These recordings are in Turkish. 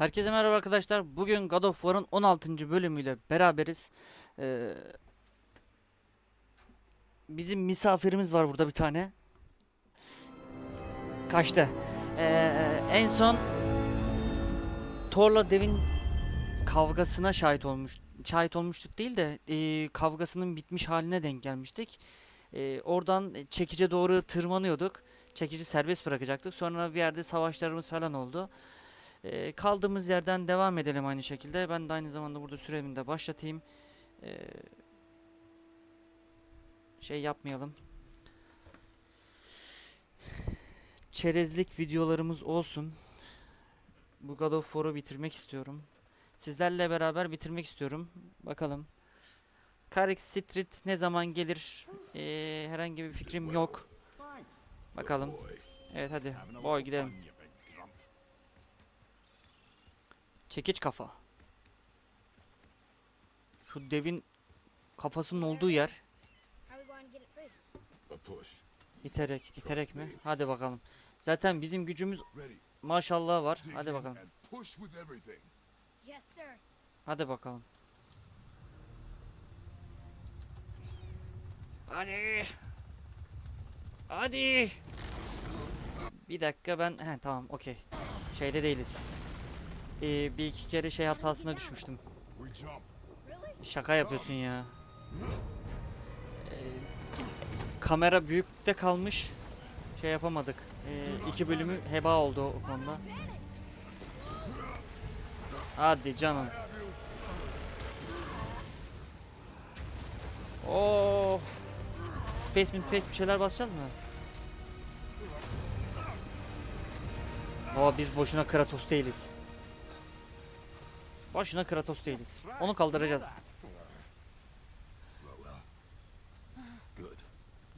Herkese merhaba arkadaşlar. Bugün God of War'ın 16. bölümüyle beraberiz. Ee, bizim misafirimiz var burada bir tane. Kaçtı. Ee, en son Thor'la Dev'in kavgasına şahit olmuş şahit olmuştuk değil de e, kavgasının bitmiş haline denk gelmiştik. E, oradan çekice doğru tırmanıyorduk. Çekici serbest bırakacaktık. Sonra bir yerde savaşlarımız falan oldu. Ee, kaldığımız yerden devam edelim aynı şekilde. Ben de aynı zamanda burada süremi de başlatayım. Ee, şey yapmayalım. Çerezlik videolarımız olsun. Bu God of War'u bitirmek istiyorum. Sizlerle beraber bitirmek istiyorum. Bakalım. Carrick Street ne zaman gelir? Ee, herhangi bir fikrim yok. Bakalım. Evet hadi. Boy gidelim. Çekiç kafa. Şu devin kafasının olduğu yer. İterek, iterek mi? Hadi bakalım. Zaten bizim gücümüz maşallah var. Hadi bakalım. Hadi bakalım. Hadi. Hadi. Bir dakika ben he tamam okey. Şeyde değiliz. Ee, bir iki kere şey hatasına düşmüştüm. Şaka yapıyorsun ya. Ee, kamera büyükte kalmış. Şey yapamadık. Ee, iki bölümü heba oldu o konuda. Hadi canım. Oo. Space mi Space bir şeyler basacağız mı? Oo biz boşuna Kratos değiliz. Boşuna Kratos değiliz. Onu kaldıracağız.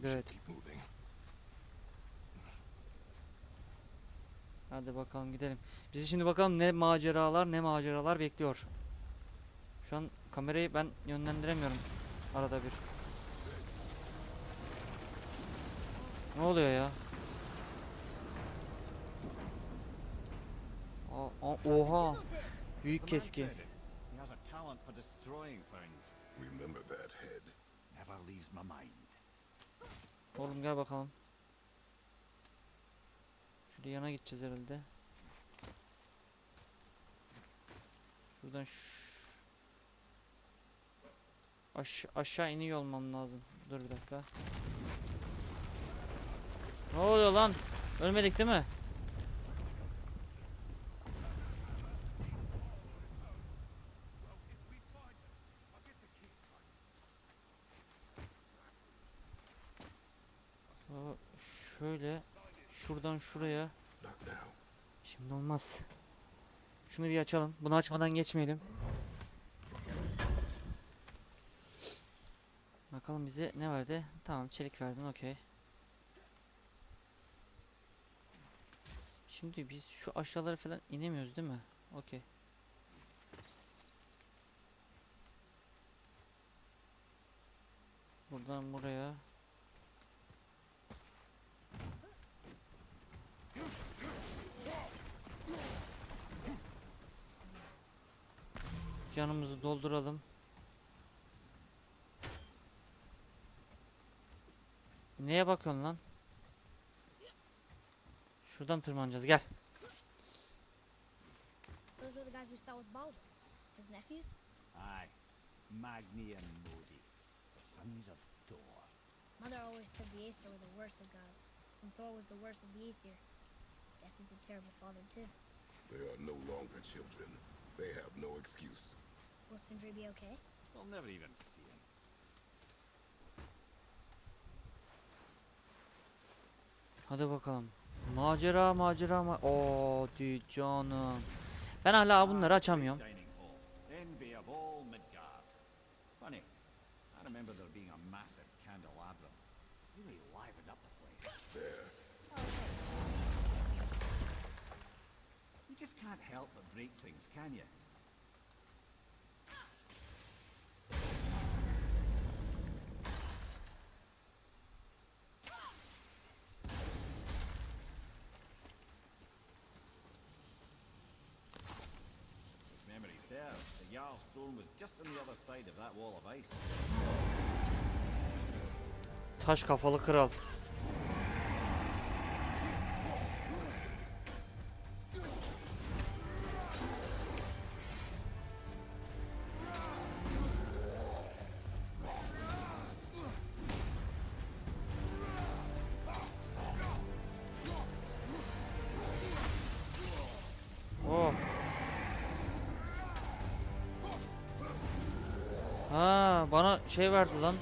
Evet. Hadi bakalım gidelim. Bizi şimdi bakalım ne maceralar ne maceralar bekliyor. Şu an kamerayı ben yönlendiremiyorum. Arada bir. Ne oluyor ya? Aa, oha. Büyük keski. He has a talent for destroying things. Remember that head. Never leaves my mind. Oğlum gel bakalım. Şuraya yana gideceğiz herhalde. Şuradan Aş aşağı iniyor olmam lazım. Dur bir dakika. Ne oluyor lan? Ölmedik değil mi? Aa, Şöyle şuradan şuraya. Şimdi olmaz. Şunu bir açalım. Bunu açmadan geçmeyelim. Bakalım bize ne verdi? Tamam çelik verdin okey. Şimdi biz şu aşağılara falan inemiyoruz değil mi? Okey. Buradan buraya. Canımızı dolduralım. Neye bakıyorsun lan? Şuradan tırmanacağız gel. Those were the guys we saw with Baldur. His nephews? Aye, Magni and Modi, the sons of Thor. Mother always said the Aesir were the worst of gods, and Thor was the worst of the Aesir. Guess he's a terrible father too. They are no longer children. They have no excuse. Will Sindri be okay? They'll never even see him. Hadi bakalım. Macera macera ma Hadi canım. Ben hala bunları açamıyorum. Dining hall, envy of all Midgard. Funny, I remember there being a massive candelabrum. Really livened up the place. There. You just can't help but break things, can you? there. The Jarl's throne was just on the other side of that wall of ice. Taş kafalı kral. Şey verdi lan.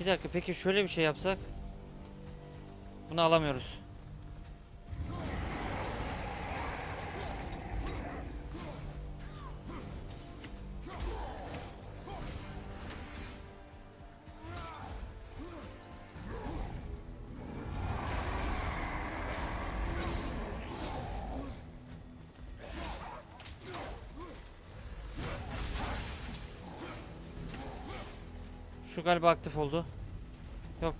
Bir dakika peki şöyle bir şey yapsak. Bunu alamıyoruz. Şu galiba aktif oldu. Yok.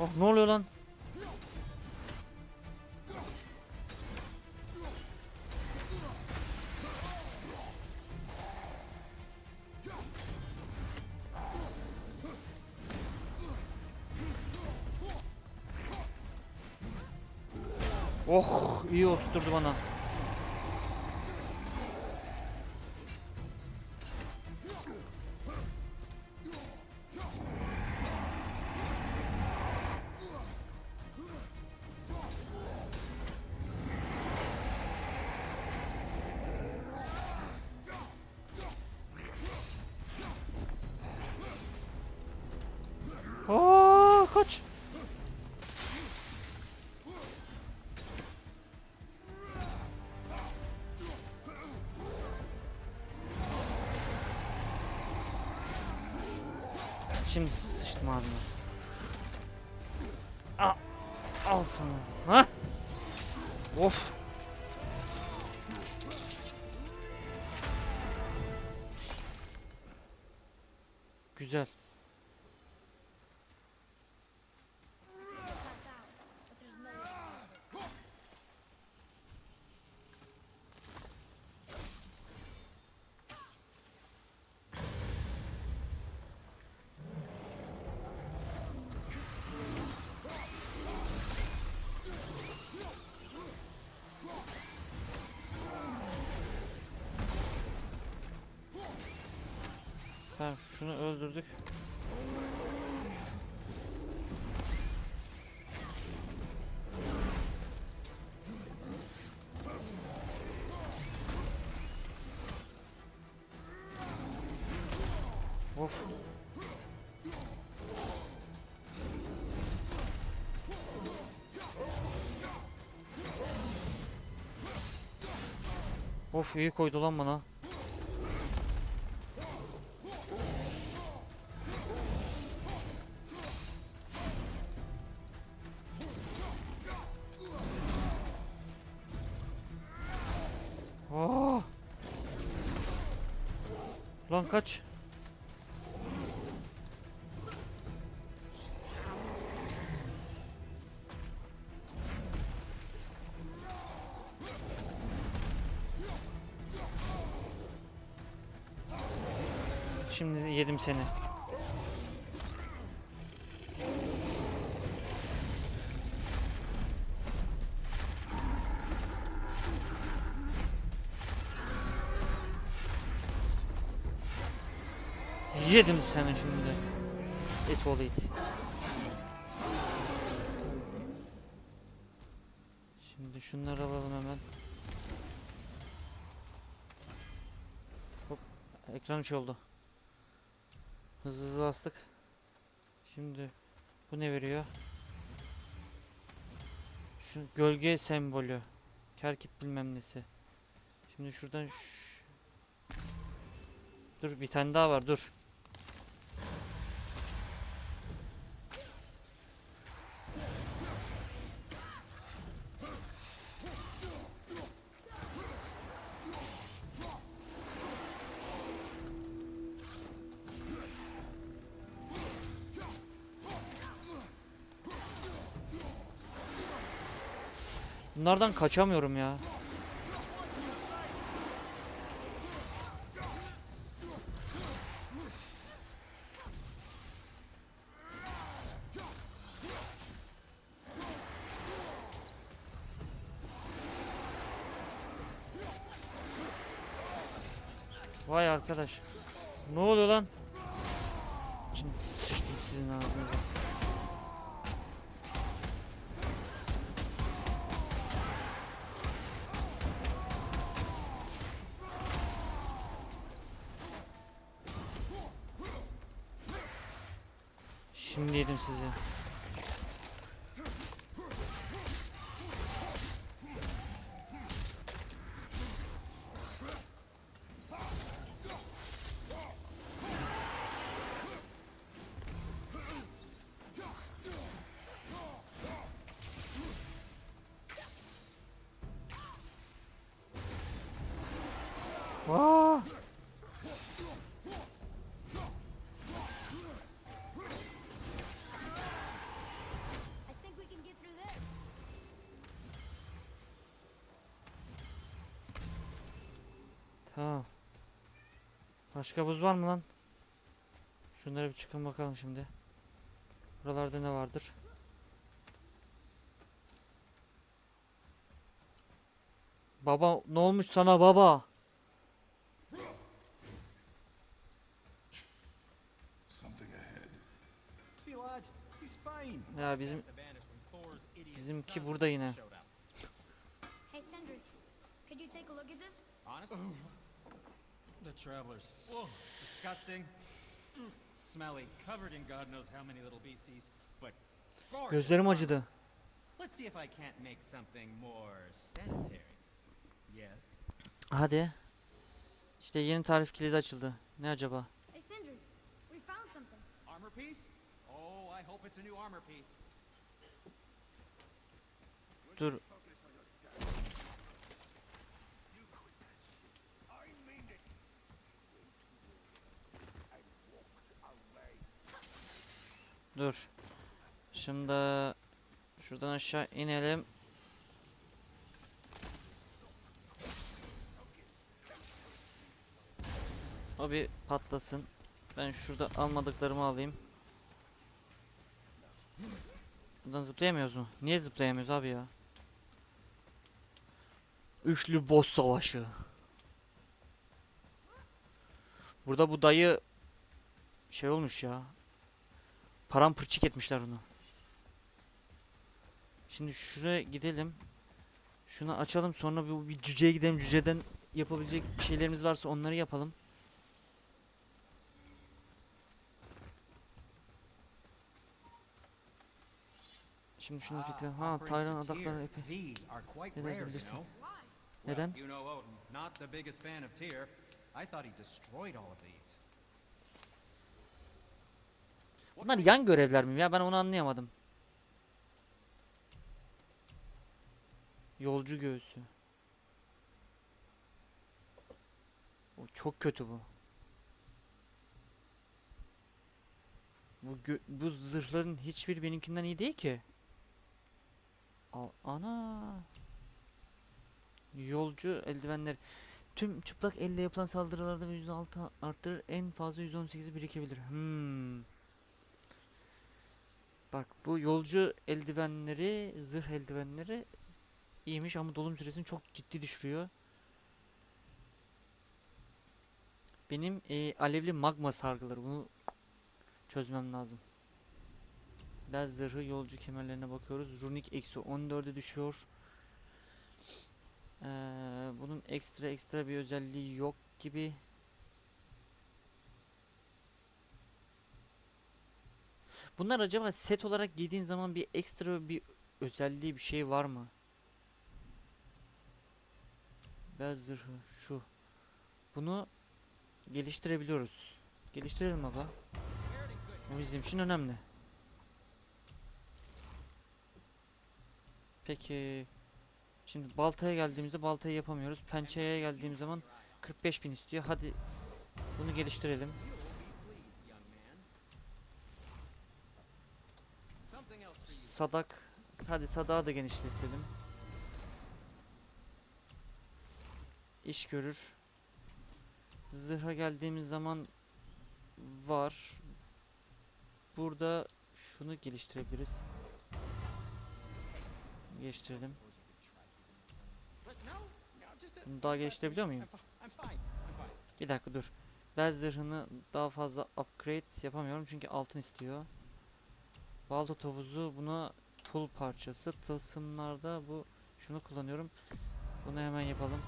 Oh ne oluyor lan? Oh iyi oturtturdu bana. Şimdi sıçtım ağzına. Al, al sana. Ha? Of. Tamam şunu öldürdük. Of. Of iyi koydu lan bana. Kaç. Şimdi yedim seni. Yedim seni şimdi. Et oğlu it. Şimdi şunları alalım hemen. Hop. Ekran şey oldu. Hızlı hızlı bastık. Şimdi bu ne veriyor? Şu gölge sembolü. Kerkit bilmem nesi. Şimdi şuradan Dur bir tane daha var dur. Bunlardan kaçamıyorum ya. Vay arkadaş. Ne oluyor lan? Şimdi sıçtım sizin ağzınıza. Şimdi yedim sizi. Başka buz var mı lan? Şunlara bir çıkın bakalım şimdi. Buralarda ne vardır? Baba ne olmuş sana baba? Ya bizim bizimki burada yine. Hey, Sindri, could you take a look at this? Honest? The travelers. Whoa, disgusting. Smelly, covered in God knows how many little beasties, but. Gözlerim acıdı. Let's see if I can't make something more sanitary. Yes. Hadi. İşte yeni tarif kilidi açıldı. Ne acaba? Hey, Sindri, we found something. Armor piece? Oh, I hope it's a new armor piece. Dur. Şimdi şuradan aşağı inelim. O bir patlasın. Ben şurada almadıklarımı alayım. Buradan zıplayamıyoruz mu? Niye zıplayamıyoruz abi ya? Üçlü boss savaşı. Burada bu dayı şey olmuş ya. Paramparçık etmişler onu. Şimdi şuraya gidelim. Şunu açalım sonra bir, bir cüceye gidelim. Cüceden yapabilecek şeylerimiz varsa onları yapalım. Şimdi şunu Ah, bitirelim. Ha Tayran adakları epey. Neden bilirsin? Neden? Bunlar yan görevler mi ya? Ben onu anlayamadım. Yolcu göğsü. O çok kötü bu. Bu bu zırhların hiçbir benimkinden iyi değil ki. A- ana. Yolcu eldivenler. Tüm çıplak elle yapılan saldırılarda %6 arttırır. En fazla %18'i birikebilir. Hmm. Bak bu yolcu eldivenleri, zırh eldivenleri iyiymiş ama dolum süresini çok ciddi düşürüyor. Benim e, alevli magma sargıları bunu çözmem lazım. Bel zırhı yolcu kemerlerine bakıyoruz. Runik eksi 14'e düşüyor. Ee, bunun ekstra ekstra bir özelliği yok gibi. Bunlar acaba set olarak giydiğin zaman bir ekstra bir özelliği bir şey var mı? Bel zırhı şu. Bunu geliştirebiliyoruz. Geliştirelim baba. Bu bizim için önemli. Peki şimdi baltaya geldiğimizde baltayı yapamıyoruz. Pençeye geldiğim zaman 45 bin istiyor. Hadi bunu geliştirelim. Sadak. Hadi sadağı da genişletelim. İş görür. Zırha geldiğimiz zaman var. Burada şunu geliştirebiliriz. A. Bunu daha geliştirebiliyor muyum? Bir dakika dur. Bel zırhını daha fazla upgrade yapamıyorum çünkü altın istiyor. Baldo topuzu buna pul parçası. Tılsımlarda bu şunu kullanıyorum. Bunu hemen yapalım.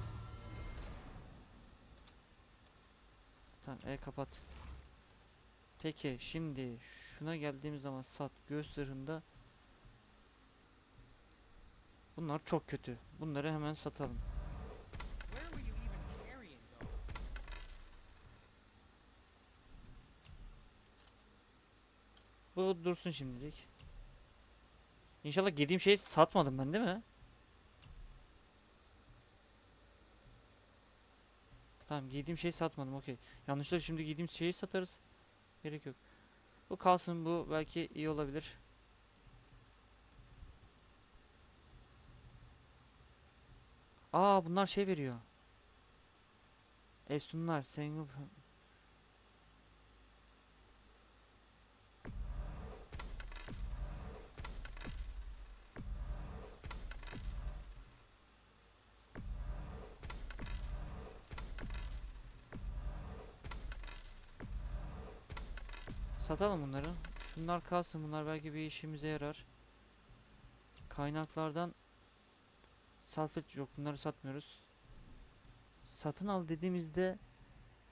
Tamam e kapat. Peki şimdi şuna geldiğimiz zaman sat göğüs zırhında Bunlar çok kötü. Bunları hemen satalım. Bu dursun şimdilik. İnşallah giydiğim şeyi satmadım ben değil mi? Tamam giydiğim şeyi satmadım okey. Yanlışlıkla şimdi giydiğim şeyi satarız. Gerek yok. Bu kalsın bu belki iyi olabilir. Aa bunlar şey veriyor. Efsunlar, Sengup. Satalım bunları. Şunlar kalsın. Bunlar belki bir işimize yarar. Kaynaklardan salfet yok. Bunları satmıyoruz. Satın al dediğimizde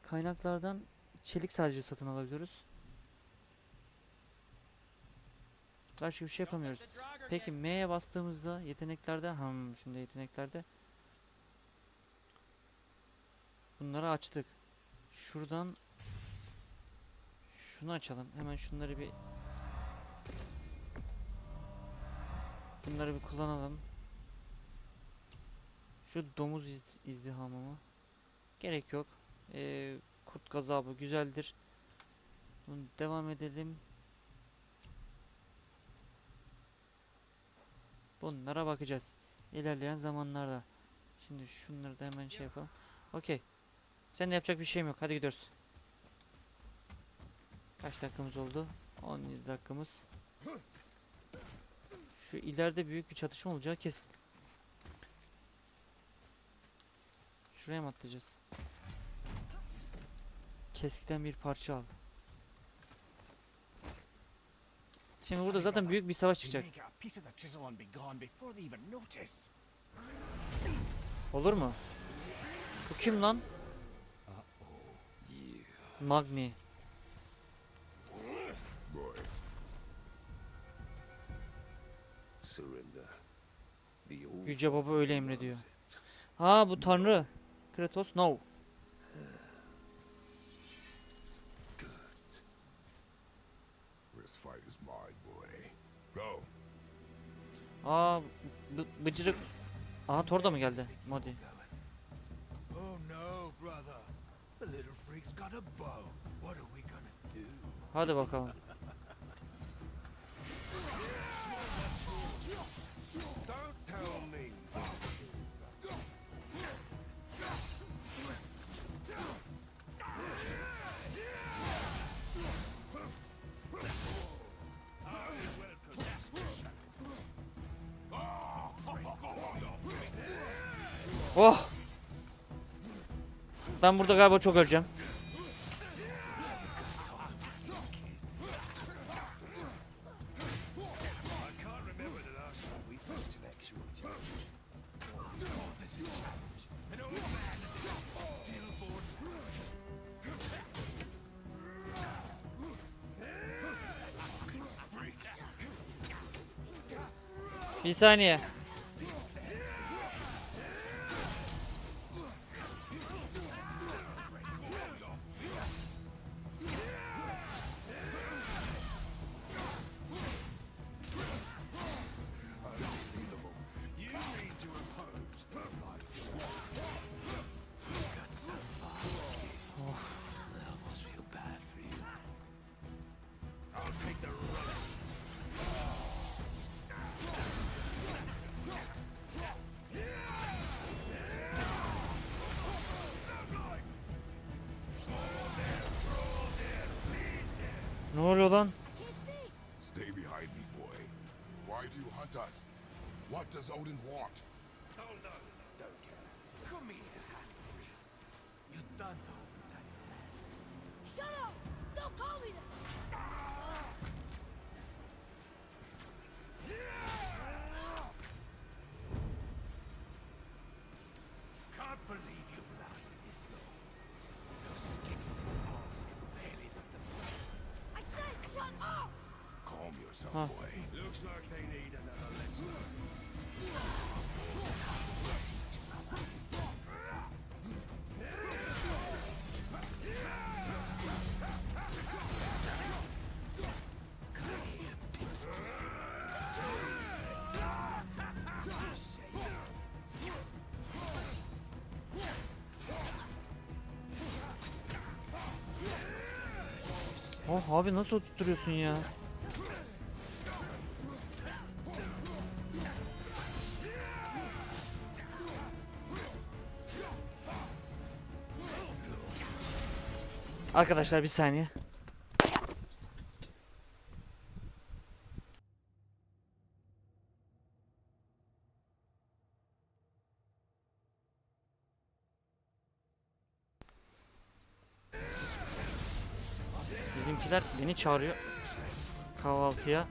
kaynaklardan çelik sadece satın alabiliyoruz. Başka bir şey yapamıyoruz. Peki M'ye bastığımızda yeteneklerde hmm, şimdi yeteneklerde bunları açtık. Şuradan şunu açalım. Hemen şunları bir bunları bir kullanalım. Şu domuz iz- izdihamı mı? Gerek yok. Ee, kurt gazabı güzeldir. Bunu devam edelim. Bunlara bakacağız. İlerleyen zamanlarda. Şimdi şunları da hemen şey yapalım. Okey. Sen de yapacak bir şeyim yok. Hadi gidiyoruz. Kaç dakikamız oldu? 17 dakikamız. Şu ileride büyük bir çatışma olacağı kesin. Şuraya mı atlayacağız? Keskiden bir parça al. Şimdi burada zaten büyük bir savaş çıkacak. Olur mu? Bu kim lan? Magni. Yüce Baba öyle emrediyor. Ha bu tanrı. Kratos no. Aa bı- bıcırık. Aha Thor da mı geldi? Modi. Oh no, Oh. Ben burada galiba çok öleceğim. I can't Ha. Oh abi nasıl oturtuyorsun ya? Arkadaşlar bir saniye. Bizimkiler beni çağırıyor kahvaltıya.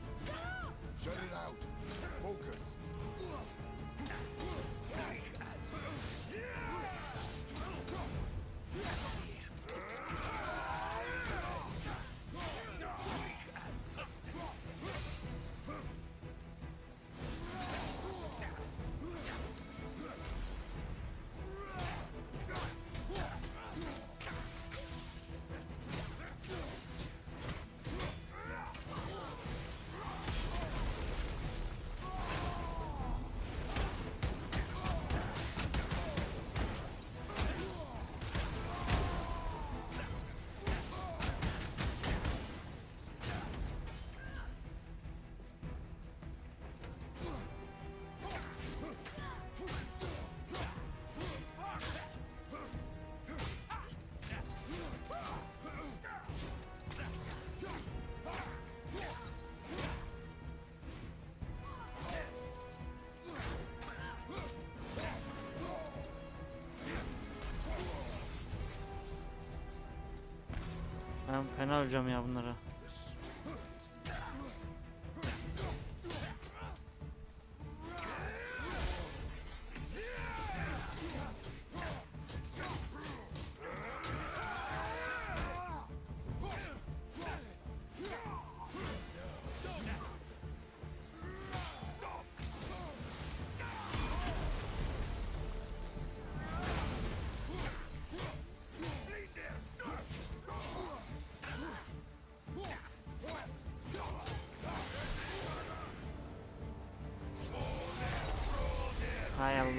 Fena öleceğim ya bunlara.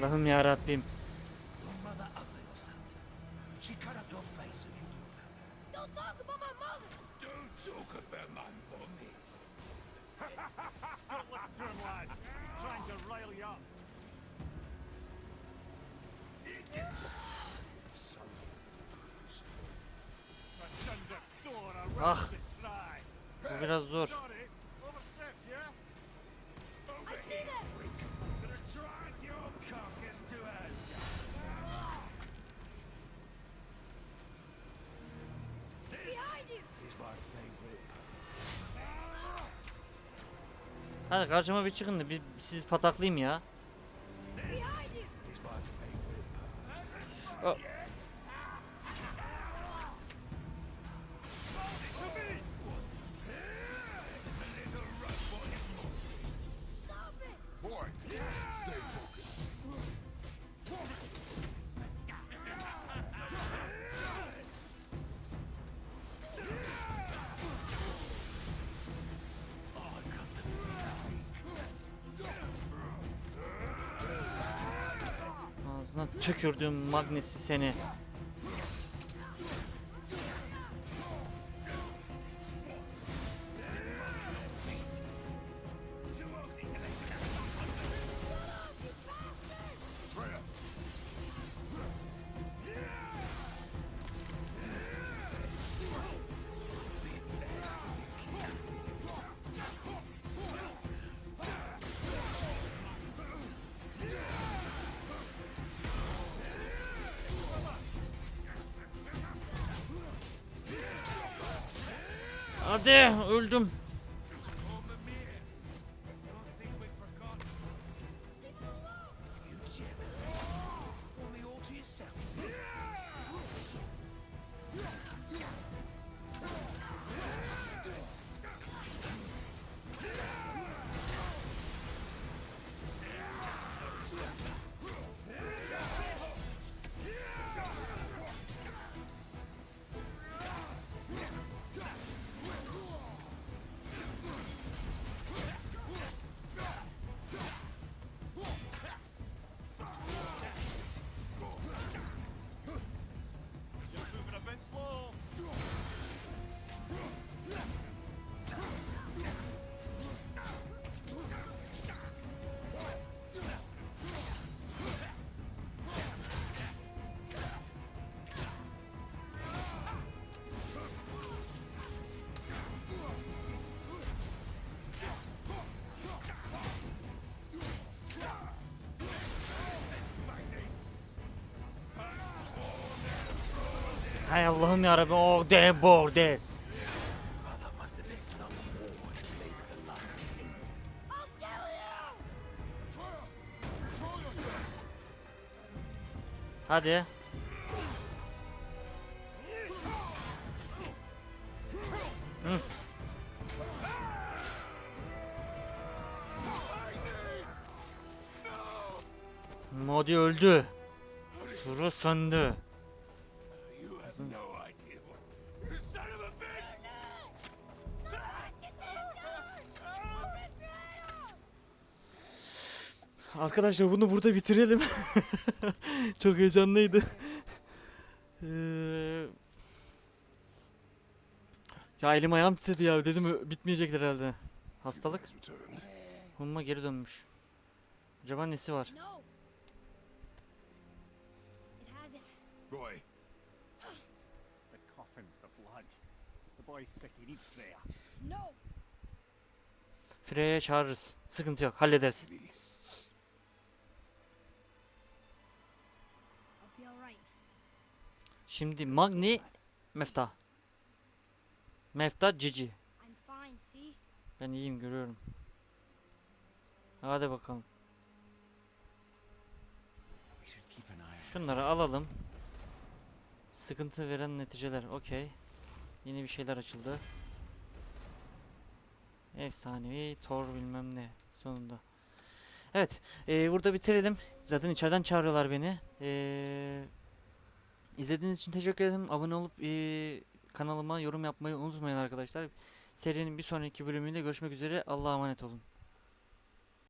Allah'ım ya Rabbim. Hadi karşıma bir çıkın da bir, siz pataklayayım ya. tükürdüğüm magnesi seni. Hadi öldüm. Hay Allah'ım ya Rabbi. O de bo de. That must have been some horde made of the last I'll kill you! Hadi. Hı. Modi öldü. Sıra sende. Arkadaşlar bunu burada bitirelim. Çok heyecanlıydı. Eee, ya elim ayağım titredi ya dedim bitmeyecektir herhalde. Hastalık. Humma geri dönmüş. Acaba nesi var? Boy, The coffin for blood. The boy's sick, he needs Freya. No! Freya'ya çağırırız. Sıkıntı yok hallederiz. Şimdi Magni Mefta. Mefta Cici. Ben iyiyim görüyorum. Hadi bakalım. Şunları alalım. Sıkıntı veren neticeler. Okey. Yeni bir şeyler açıldı. Efsanevi Thor bilmem ne. Sonunda. Evet. eee, burada bitirelim. Zaten içeriden çağırıyorlar beni. Eee izlediğiniz için teşekkür ederim. Abone olup eee, kanalıma yorum yapmayı unutmayın arkadaşlar. Serinin bir sonraki bölümünde görüşmek üzere. Allah'a emanet olun.